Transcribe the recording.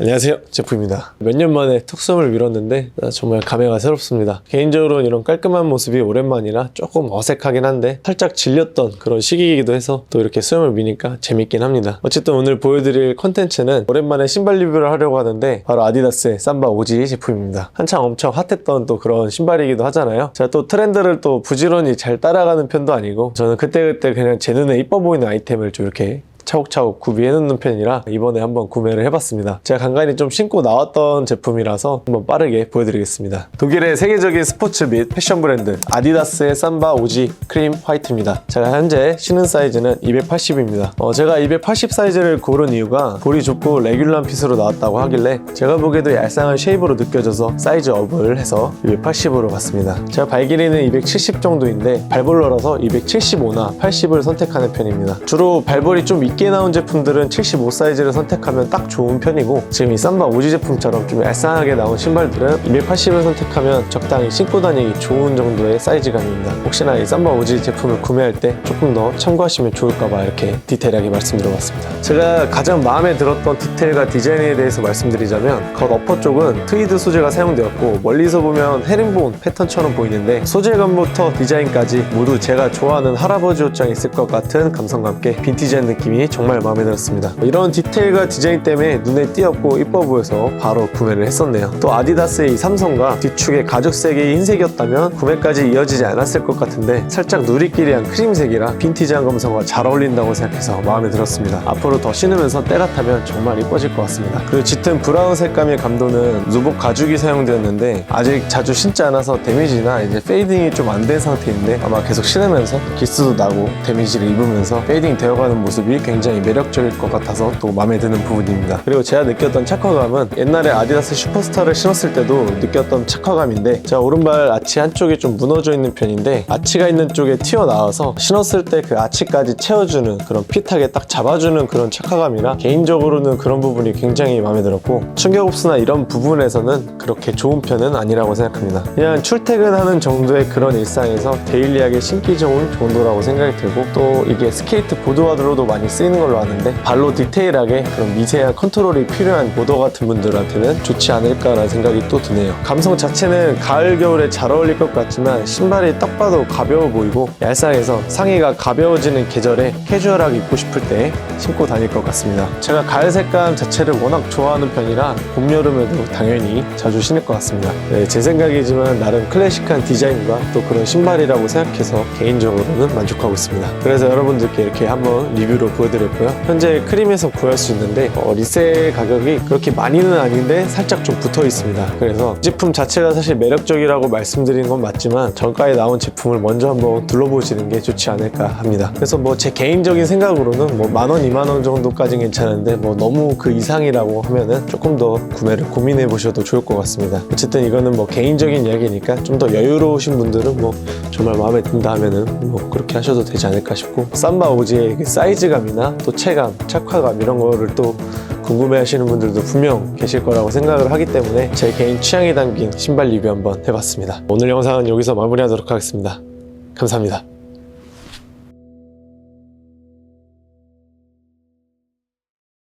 안녕하세요. 제프입니다. 몇 년 만에 턱수염을 밀었는데 아, 정말 감회가 새롭습니다. 개인적으로는 이런 깔끔한 모습이 오랜만이라 조금 어색하긴 한데 살짝 질렸던 그런 시기이기도 해서 또 이렇게 수염을 미니까 재밌긴 합니다. 어쨌든 오늘 보여드릴 컨텐츠는 오랜만에 신발 리뷰를 하려고 하는데 바로 아디다스의 삼바 오지 제품입니다. 한창 엄청 핫했던 또 그런 신발이기도 하잖아요. 제가 또 트렌드를 또 부지런히 잘 따라가는 편도 아니고 저는 그때그때 그냥 제 눈에 이뻐 보이는 아이템을 좀 이렇게 차곡차곡 구비해 놓는 편이라 이번에 한번 구매를 해봤습니다. 제가 간간히 좀 신고 나왔던 제품이라서 한번 빠르게 보여드리겠습니다. 독일의 세계적인 스포츠 및 패션 브랜드 아디다스의 삼바 오지 크림 화이트입니다. 제가 현재 신은 사이즈는 280입니다. 제가 280 사이즈를 고른 이유가 볼이 좁고 레귤러한 핏으로 나왔다고 하길래 제가 보기에도 얄쌍한 쉐입으로 느껴져서 사이즈 업을 해서 280으로 갔습니다. 제가 발 길이는 270 정도인데 발볼러라서 275나 80을 선택하는 편입니다. 주로 발볼이 좀 있게 나온 제품들은 75 사이즈를 선택하면 딱 좋은 편이고 지금 이 삼바 오지 제품처럼 좀 얄쌍하게 나온 신발들은 280을 선택하면 적당히 신고 다니기 좋은 정도의 사이즈감입니다. 혹시나 이 삼바 오지 제품을 구매할 때 조금 더 참고하시면 좋을까봐 이렇게 디테일하게 말씀드려봤습니다. 제가 가장 마음에 들었던 디테일과 디자인에 대해서 말씀드리자면 겉 어퍼 쪽은 트위드 소재가 사용되었고 멀리서 보면 헤링본 패턴처럼 보이는데 소재감부터 디자인까지 모두 제가 좋아하는 할아버지 옷장에 있을 것 같은 감성과 함께 빈티지한 느낌이 정말 마음에 들었습니다. 이런 디테일과 디자인 때문에 눈에 띄었고 이뻐 보여서 바로 구매를 했었네요. 또 아디다스의 이 삼성과 뒤축의 가죽색이 흰색이었다면 구매까지 이어지지 않았을 것 같은데 살짝 누리끼리한 크림색이라 빈티지한 감성과 잘 어울린다고 생각해서 마음에 들었습니다. 앞으로 더 신으면서 때가 타면 정말 이뻐질 것 같습니다. 그리고 짙은 브라운 색감의 감도는 누복 가죽이 사용되었는데 아직 자주 신지 않아서 데미지나 이제 페이딩이 좀 안 된 상태인데 아마 계속 신으면서 기스도 나고 데미지를 입으면서 페이딩 되어가는 모습이 굉장히 매력적일 것 같아서 또 마음에 드는 부분입니다. 그리고 제가 느꼈던 착화감은 옛날에 아디다스 슈퍼스타를 신었을 때도 느꼈던 착화감인데 제가 오른발 아치 한쪽이 좀 무너져 있는 편인데 아치가 있는 쪽에 튀어나와서 신었을 때 그 아치까지 채워주는 그런 핏하게 딱 잡아주는 그런 착화감이라 개인적으로는 그런 부분이 굉장히 마음에 들었고 충격 흡수나 이런 부분에서는 그렇게 좋은 편은 아니라고 생각합니다. 그냥 출퇴근하는 정도의 그런 일상에서 데일리하게 신기 좋은 정도라고 생각이 들고 또 이게 스케이트 보드와드로도 많이 쓰 이는 걸로 아는데 발로 디테일하게 그런 미세한 컨트롤이 필요한 보더 같은 분들한테는 좋지 않을까라는 생각이 또 드네요. 감성 자체는 가을 겨울에 잘 어울릴 것 같지만 신발이 딱 봐도 가벼워 보이고 얄쌍해서 상의가 가벼워지는 계절에 캐주얼하게 입고 싶을 때 신고 다닐 것 같습니다. 제가 가을 색감 자체를 워낙 좋아하는 편이라 봄 여름에도 당연히 자주 신을 것 같습니다. 네, 제 생각이지만 나름 클래식한 디자인과 또 그런 신발이라고 생각해서 개인적으로는 만족하고 있습니다. 그래서 여러분들께 이렇게 한번 리뷰로 보여드렸 고요. 현재 크림에서 구할 수 있는데 어, 리셀 가격이 그렇게 많이는 아닌데 살짝 좀 붙어 있습니다. 그래서 제품 자체가 사실 매력적이라고 말씀드린 건 맞지만 저가에 나온 제품을 먼저 한번 둘러보시는 게 좋지 않을까 합니다. 그래서 뭐 제 개인적인 생각으로는 뭐 만 원, 이만 원 정도까지는 괜찮은데 뭐 너무 그 이상이라고 하면은 조금 더 구매를 고민해 보셔도 좋을 것 같습니다. 어쨌든 이거는 뭐 개인적인 이야기니까 좀 더 여유로우신 분들은 뭐 정말 마음에 든다 하면은 뭐 그렇게 하셔도 되지 않을까 싶고 삼바 오지의 그 사이즈감 이나 또 체감, 착화감 이런 거를 또 궁금해 하시는 분들도 분명 계실 거라고 생각을 하기 때문에 제 개인 취향이 담긴 신발 리뷰 한번 해봤습니다. 오늘 영상은 여기서 마무리하도록 하겠습니다. 감사합니다.